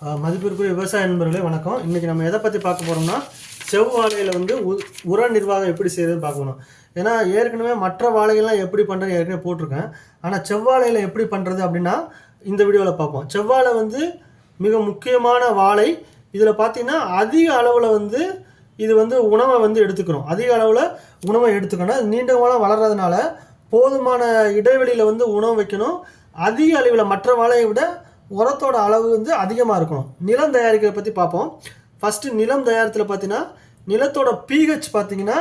மதிப்பிற்குரிய விவசாய நண்பர்களே வணக்கம். இன்றைக்கி நம்ம எதை பற்றி பார்க்க போகிறோம்னா செவ்வாழையில் வந்து உ- உர நிர்வாகம் எப்படி செய்யுதுன்னு பார்க்கணும் ஏன்னா ஏற்கனவே மற்ற வாழைகள்லாம் எப்படி பண்ணுறது ஏற்கனவே போட்டிருக்கேன். ஆனால் செவ்வாழையில் எப்படி பண்ணுறது அப்படின்னா இந்த வீடியோவில் பார்ப்போம். செவ்வாழை வந்து மிக முக்கியமான வாழை. இதில் பார்த்தீங்கன்னா அதிக அளவில் வந்து இது வந்து உணவை வந்து எடுத்துக்கிறோம். அதிக அளவில் உணவை எடுத்துக்கணும். அது நீண்ட காலம் வளர்றதுனால போதுமான இடைவெளியில் வந்து உணவு வைக்கணும். அதிக அளவில் மற்ற வாழையை விட உரத்தோட அளவு வந்து அதிகமாக இருக்கணும். நிலம் தயாரிக்கிறத பற்றி பார்ப்போம். ஃபஸ்ட்டு நிலம் தயாரித்தில் பார்த்தீங்கன்னா நிலத்தோட பிஹெச் பார்த்தீங்கன்னா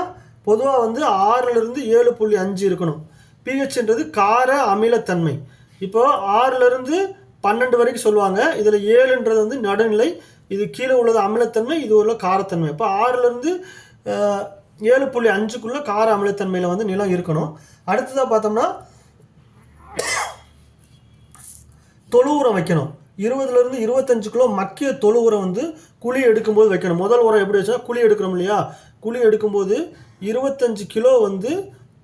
பொதுவாக வந்து ஆறுலேருந்து ஏழு புள்ளி அஞ்சு இருக்கணும். பிஹெச்ன்றது கார அமிலத்தன்மை. இப்போ ஆறுலேருந்து பன்னெண்டு வரைக்கும் சொல்லுவாங்க. இதில் ஏழுன்றது வந்து நடுநிலை இது கீழே உள்ளது அமிலத்தன்மை இது உள்ள காரத்தன்மை. இப்போ ஆறுலேருந்து ஏழு புள்ளி அஞ்சுக்குள்ளே கார அமிலத்தன்மையில் வந்து நிலம் இருக்கணும். அடுத்ததாக பார்த்தோம்னா தொழு உரம் வைக்கணும். இருபதுலேருந்து இருபத்தஞ்சு கிலோ மக்கிய தொழு உரம் வந்து குழி எடுக்கும்போது வைக்கணும். முதல் உரம் எப்படி வச்சா குழி எடுக்கிறோம் இல்லையா? குழி எடுக்கும்போது இருபத்தஞ்சு கிலோ வந்து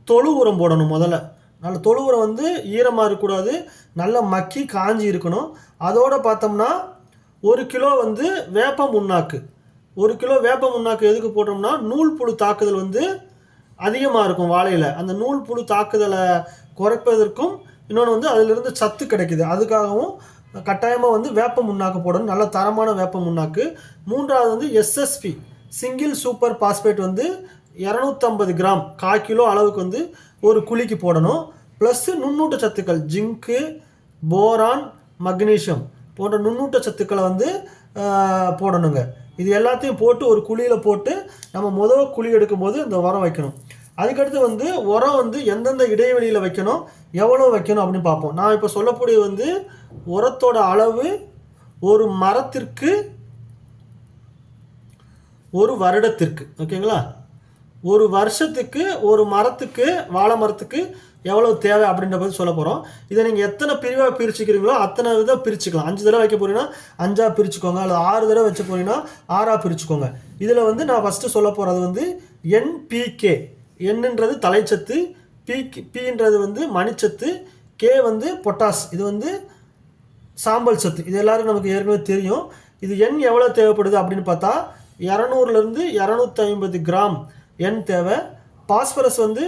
தொழு உரம் போடணும் முதல்ல. நல்ல தொழு உரம் வந்து ஈரமாக இருக்கக்கூடாது. நல்லா மக்கி காஞ்சி இருக்கணும். அதோடு பார்த்தோம்னா ஒரு கிலோ வந்து வேப்ப முன்னாக்கு. ஒரு கிலோ வேப்ப முன்னாக்கு எதுக்கு போட்டோம்னா நூல் புழு தாக்குதல் வந்து அதிகமாக இருக்கும் வாழையில். அந்த நூல் புழு தாக்குதலை குறைப்பதற்கும் இன்னொன்று வந்து அதிலிருந்து சத்து கிடைக்குது. அதுக்காகவும் கட்டாயமாக வந்து வேப்ப முன்னாக்கு போடணும். நல்ல தரமான வேப்ப முன்னாக்கு. மூன்றாவது வந்து எஸ்எஸ்பி சிங்கிள் சூப்பர் பாஸ்பேட் வந்து இரநூத்தம்பது கிராம் கால் கிலோ அளவுக்கு வந்து ஒரு குழிக்கு போடணும். ப்ளஸ்ஸு நுண்ணூட்ட சத்துக்கள் ஜிங்க்கு போரான் மக்னீசியம் போன்ற நுண்ணூட்ட சத்துக்களை வந்து போடணுங்க. இது எல்லாத்தையும் போட்டு ஒரு குழியில் போட்டு நம்ம முதல் குழி எடுக்கும்போது இந்த உரம் வைக்கணும். அதுக்கடுத்து வந்து உரம் வந்து எந்தெந்த இடைவெளியில் வைக்கணும் எவ்வளோ வைக்கணும் அப்படின்னு பார்ப்போம். நான் இப்போ சொல்லக்கூடிய வந்து உரத்தோட அளவு ஒரு மரத்திற்கு ஒரு வருடத்திற்கு ஓகேங்களா? ஒரு வருஷத்துக்கு ஒரு மரத்துக்கு வாழை மரத்துக்கு எவ்வளோ தேவை அப்படின்ற பற்றி சொல்ல போகிறோம் இதை நீங்கள் எத்தனை பிரிவாக பிரிச்சுக்கிறீங்களோ அத்தனை விதம் பிரிச்சுக்கலாம். அஞ்சு தடவை வைக்க போறீங்கன்னா அஞ்சாக பிரிச்சுக்கோங்க அல்லது ஆறு தடவை வச்ச போறீங்கன்னா ஆறாக பிரிச்சுக்கோங்க. இதில் வந்து நான் ஃபஸ்ட்டு சொல்ல போகிறது வந்து என்பிகே என்னன்றது தலைச்சத்து பி பின்றது வந்து மணிச்சத்து கே வந்து பொட்டாஸ் இது வந்து சாம்பல் சத்து. இது எல்லோரும் நமக்கு ஏற்கனவே தெரியும். இது எண் எவ்வளோ தேவைப்படுது அப்படின்னு பார்த்தா இரநூறுலேருந்து இரநூத்தி ஐம்பது கிராம் எண் தேவை. பாஸ்பரஸ் வந்து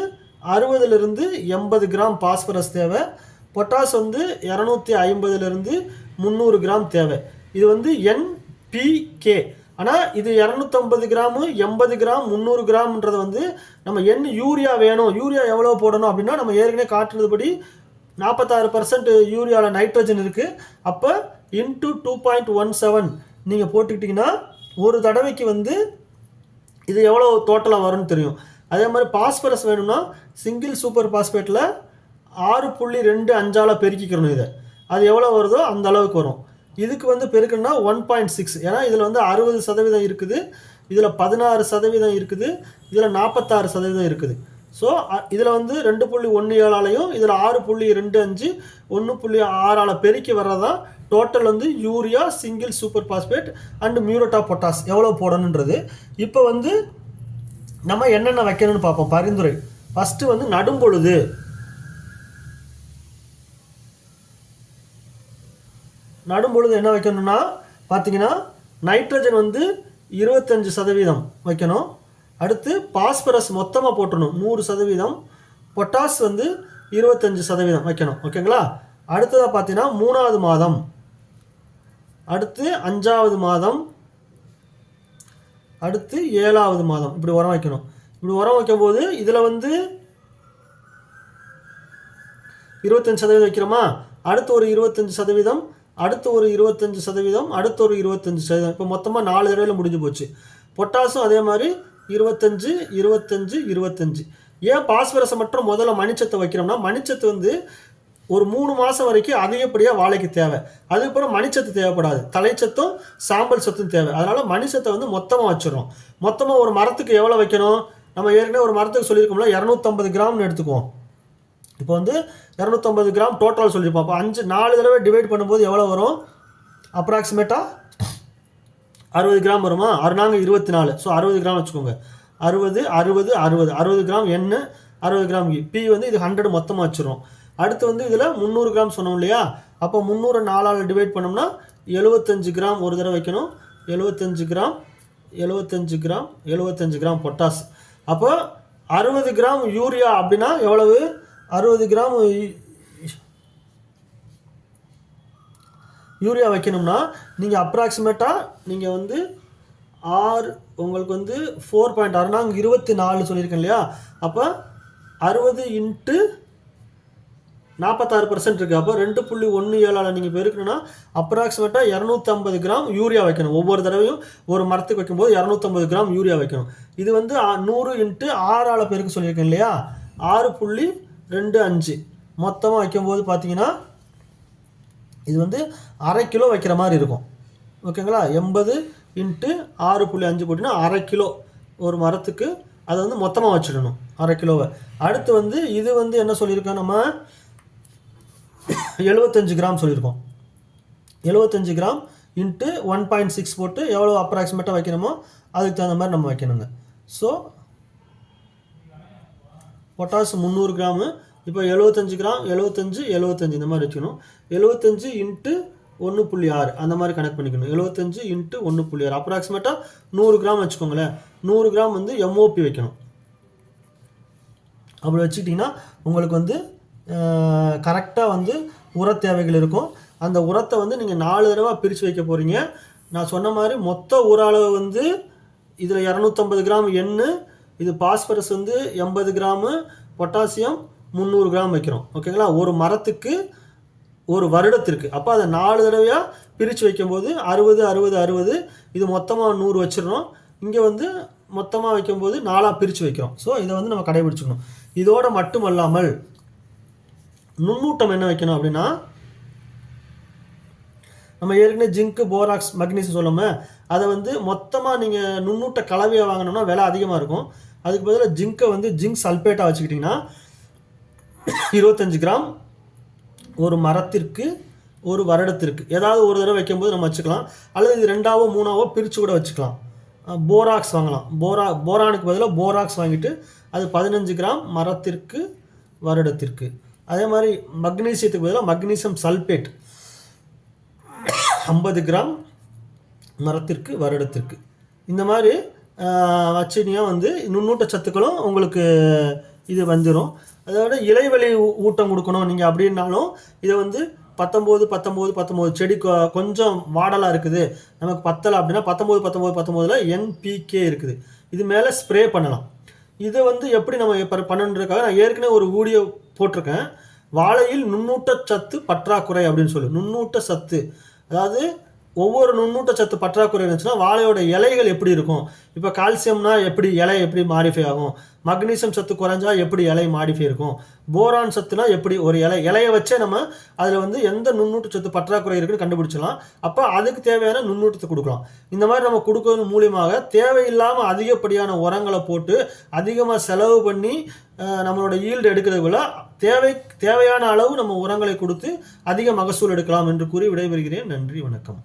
அறுபதுலேருந்து எண்பது கிராம் பாஸ்பரஸ் தேவை. பொட்டாஸ் வந்து இரநூத்தி ஐம்பதுலேருந்து முந்நூறு கிராம் தேவை. இது வந்து என் பிகே ஆனால் இது இரநூத்தம்பது கிராமு எண்பது கிராம் முந்நூறு கிராம்ன்றது வந்து நம்ம என்ன யூரியா வேணும். யூரியா எவ்வளோ போடணும் அப்படின்னா நம்ம ஏற்கனவே காட்டுனதுபடி நாற்பத்தாறு பர்சன்ட் யூரியாவில் நைட்ரஜன் இருக்குது அப்போ into two point one seven நீங்கள் போட்டுக்கிட்டிங்கன்னா ஒரு தடவைக்கு வந்து இது எவ்வளோ டோட்டலாக வரும்னு தெரியும். அதே மாதிரி பாஸ்பரஸ் வேணும்னா சிங்கிள் சூப்பர் பாஸ்பேட்டில் ஆறு புள்ளி ரெண்டு அஞ்சால் பெருக்கிக்கிறணும் இதை. அது எவ்வளோ வருதோ அந்த அளவுக்கு வரும். இதுக்கு வந்து பெருக்கணும்னா ஒன் பாயிண்ட் சிக்ஸ் ஏன்னா இதில் வந்து அறுபது சதவீதம் இருக்குது. இதில் பதினாறு சதவீதம் இருக்குது. இதில் நாற்பத்தாறு சதவீதம் இருக்குது. ஸோ இதில் வந்து ரெண்டு புள்ளி ஒன்று ஏழாலையும் இதில் ஆறு புள்ளி ரெண்டு அஞ்சு ஒன்று புள்ளி ஆறால் பெருக்கி வர்றதான் டோட்டல் வந்து urea single super phosphate and muriate of potash எவ்வளோ போடணுன்றது இப்போ வந்து நம்ம என்னென்ன வைக்கணும்னு பார்ப்போம். பரிந்துரை. ஃபஸ்ட்டு வந்து நடும் நடும்பொழுது நடும் பொழுது என்ன வைக்கணும்னா பார்த்தீங்கன்னா நைட்ரஜன் வந்து இருபத்தஞ்சு சதவீதம் வைக்கணும். அடுத்து பாஸ்பரஸ் மொத்தமாக போட்டுடணும் நூறு சதவீதம். பொட்டாஸ் வந்து இருபத்தஞ்சு சதவீதம் வைக்கணும். ஓகேங்களா அடுத்ததாக பார்த்தீங்கன்னா மூணாவது மாதம். அடுத்து அஞ்சாவது மாதம். அடுத்து ஏழாவது மாதம். இப்படி உரம் வைக்கணும். இப்படி உரம் வைக்கும்போது இதில் வந்து இருபத்தஞ்சி சதவீதம் வைக்கிறோமா? அடுத்து ஒரு இருபத்தஞ்சு சதவீதம் அடுத்து ஒரு இருபத்தஞ்சு சதவீதம் அடுத்து ஒரு இருபத்தஞ்சு சதவீதம். இப்போ மொத்தமாக நாலு தடவையில் முடிஞ்சு போச்சு. பொட்டாசும் அதே மாதிரி இருபத்தஞ்சு இருபத்தஞ்சு இருபத்தஞ்சு. ஏன் பாஸ்பரஸை மட்டும் முதல்ல மணிச்சத்தை வைக்கிறோம்னா மணிச்சத்து வந்து ஒரு மூணு மாதம் வரைக்கும் அதிகப்படியாக வாழைக்கு தேவை. அதுக்கப்புறம் மணிச்சத்து தேவைப்படாது. தலைச்சத்தும் சாம்பல் சத்தும் தேவை. அதனால் மணிச்சத்தை வந்து மொத்தமாக வச்சிடறோம். மொத்தமாக ஒரு மரத்துக்கு எவ்வளோ வைக்கணும்? நம்ம ஏற்கனவே ஒரு மரத்துக்கு சொல்லியிருக்கோம்ல இரநூத்தம்பது கிராம்னு எடுத்துக்குவோம். இப்போ வந்து இரநூத்தம்பது கிராம் டோட்டல் சொல்லியிருப்போம் அப்போ அஞ்சு நாலு தடவை டிவைட் பண்ணும்போது எவ்வளோ வரும்? அப்ராக்சிமேட்டாக அறுபது கிராம் வருமா? அறுநாங்க இருபத்தி நாலு. ஸோ அறுபது கிராம் வச்சுக்கோங்க. அறுபது அறுபது அறுபது. அறுபது கிராம் எண்ணு அறுபது கிராம் e. கீ பி வந்து இது ஹண்ட்ரட் மொத்தமாக வச்சிரும். அடுத்து வந்து இதில் முந்நூறு கிராம் சொன்னோம் இல்லையா? அப்போ முந்நூறு நாலால் டிவைட் பண்ணோம்னா எழுபத்தஞ்சு கிராம் ஒரு தடவை வைக்கணும். எழுபத்தஞ்சு கிராம் எழுபத்தஞ்சு கிராம் எழுபத்தஞ்சு கிராம் பொட்டாஸ் அப்போ அறுபது கிராம் யூரியா அப்படின்னா எவ்வளவு? அறுபது கிராம் யூரியா வைக்கணும்னா நீங்கள் அப்ராக்சிமேட்டாக நீங்கள் வந்து ஆறு உங்களுக்கு வந்து ஃபோர் பாயிண்ட் ஆறு நாங்கள் இருபத்தி நாலு சொல்லியிருக்கேன் இல்லையா? அப்போ அறுபது இன்ட்டு நாற்பத்தாறு பர்சன்ட் இருக்குது அப்போ ரெண்டு புள்ளி ஒன்று ஏழால் நீங்கள் பெருக்கணும்னா அப்ராக்சிமேட்டாக இரநூத்தம்பது கிராம் யூரியா வைக்கணும். ஒவ்வொரு தடவையும் ஒரு மரத்துக்கு வைக்கும்போது இரநூத்தம்பது கிராம் யூரியா வைக்கணும். இது வந்து நூறு இன்ட்டு ஆறால் பெருக்க சொல்லியிருக்கேன் இல்லையா? ஆறு புள்ளி ரெண்டு அஞ்சு. மொத்தமாக வைக்கும்போது பார்த்தீங்கன்னா இது வந்து அரை கிலோ வைக்கிற மாதிரி இருக்கும். ஓகேங்களா? எண்பது இன்ட்டு ஆறு புள்ளி அஞ்சு போட்டிங்கன்னா அரை கிலோ ஒரு மரத்துக்கு அதை வந்து மொத்தமாக வச்சிடணும் அரை கிலோவை. அடுத்து வந்து இது வந்து என்ன சொல்லியிருக்கோம் நம்ம? எழுபத்தஞ்சு கிராம் சொல்லியிருக்கோம். எழுபத்தஞ்சு gram into one point six போட்டு எவ்வளோ அப்ராக்சிமேட்டாக வைக்கணுமோ அதுக்கு தகுந்த மாதிரி நம்ம வைக்கணுங்க. ஸோ பொட்டாஸ் முந்நூறு கிராமு இப்போ எழுபத்தஞ்சு கிராம் எழுபத்தஞ்சு எழுபத்தஞ்சு இந்த மாதிரி வச்சுக்கணும். எழுபத்தஞ்சு இன்ட்டு ஒன்று புள்ளி ஆறு அந்த மாதிரி கனெக்ட் பண்ணிக்கணும். எழுபத்தஞ்சு இன்ட்டு ஒன்று புள்ளி ஆறு அப்ராக்சிமேட்டாக நூறு கிராம் வச்சுக்கோங்களேன். நூறு கிராம் வந்து எம்ஓபி வைக்கணும். அப்படி வச்சுக்கிட்டிங்கன்னா உங்களுக்கு வந்து கரெக்டாக வந்து உர தேவைகள் இருக்கும். அந்த உரத்தை வந்து நீங்கள் நாலு தடவை பிரித்து வைக்க போகிறீங்க நான் சொன்ன மாதிரி மொத்த உர அளவு வந்து இதில் இரநூத்தம்பது கிராம் எண்ணு இது பாஸ்பரஸ் வந்து எண்பது கிராமு பொட்டாசியம் முந்நூறு கிராம் வைக்கிறோம். ஓகேங்களா ஒரு மரத்துக்கு ஒரு வருடத்திற்கு. அப்போ அதை நாலு தடவையாக பிரித்து வைக்கும்போது அறுபது அறுபது அறுபது இது மொத்தமாக நூறு வச்சிடறோம். இங்கே வந்து மொத்தமாக வைக்கும்போது நாலாக பிரித்து வைக்கிறோம். ஸோ இதை வந்து நம்ம கடைபிடிச்சிக்கணும். இதோடு மட்டுமல்லாமல் நுண்ணூட்டம் என்ன வைக்கணும் அப்படின்னா நம்ம ஏற்கனவே ஜிங்க்கு போராக்ஸ் மக்னீசியம் சொல்லாமல் அதை வந்து மொத்தமாக நீங்கள் நுண்ணூட்ட கலவையை வாங்கினோம்னா விலை அதிகமாக இருக்கும். அதுக்கு பதிலாக ஜிங்கை வந்து ஜிங்க் சல்பேட்டாக வச்சுக்கிட்டிங்கன்னா இருபத்தஞ்சு கிராம் ஒரு மரத்திற்கு ஒரு வருடத்திற்கு. ஏதாவது ஒரு தடவை வைக்கும்போது நம்ம வச்சுக்கலாம். அல்லது இது ரெண்டாவோ மூணாவோ பிரித்து கூட வச்சுக்கலாம். போராக்ஸ் வாங்கலாம். போரா போரானுக்கு பதிலாக போராக்ஸ் வாங்கிட்டு அது பதினஞ்சு கிராம் மரத்திற்கு வருடத்திற்கு. அதே மாதிரி மக்னீசியத்துக்கு பதிலாக மக்னீசியம் சல்பேட் ஐம்பது கிராம் மரத்திற்கு வருடத்திற்கு. இந்த மாதிரி வச்சினியா வந்து நுண்ணூட்ட சத்துக்களும் உங்களுக்கு இது வந்துடும் அதோட இலைவெளி ஊட்டம் கொடுக்கணும். நீங்கள் அப்படின்னாலும் இதை வந்து பத்தொம்போது பத்தொம்போது பத்தொம்போது செடி கொ- கொஞ்சம் வாடலாக இருக்குது. நமக்கு பத்தலை அப்படின்னா பத்தொம்போது பத்தொம்போது பத்தொம்போதில் என்பிகே இருக்குது. இது மேலே ஸ்ப்ரே பண்ணலாம். இதை வந்து எப்படி நம்ம இப்போ பண்ணணுன்றதுக்காக நான் ஏற்கனவே ஒரு வீடியோ போட்டிருக்கேன். வாழையில் நுண்ணூட்ட சத்து பற்றாக்குறை அப்படின்னு சொல்லி. நுண்ணூட்ட சத்து. அதாவது ஒவ்வொரு நுண்ணூட்ட சத்து பற்றாக்குறை இருந்துச்சுன்னா வாழையோட இலைகள் எப்படி இருக்கும்? இப்போ கால்சியம்னா எப்படி இலை எப்படி மாடிஃபை ஆகும்? மக்னீசியம் சத்து குறைஞ்சா எப்படி இலை மாடிஃபை இருக்கும்? போரான் சத்துனா எப்படி ஒரு இலை? இலையை வச்சே நம்ம அதில் வந்து எந்த நுண்ணூட்ட சத்து பற்றாக்குறை இருக்குன்னு கண்டுபிடிச்சலாம் அப்போ அதுக்கு தேவையான நுண்ணூட்டத்தை கொடுக்கலாம். இந்த மாதிரி நம்ம கொடுக்கறது மூலியமாக தேவையில்லாமல் அதிகப்படியான உரங்களை போட்டு அதிகமாக செலவு பண்ணி நம்மளோட ஈல்டு எடுக்கிறத விட தேவை தேவையான அளவு நம்ம உரங்களை கொடுத்து அதிக மகசூல் எடுக்கலாம் என்று கூறி விடைபெறுகிறேன். நன்றி வணக்கம்.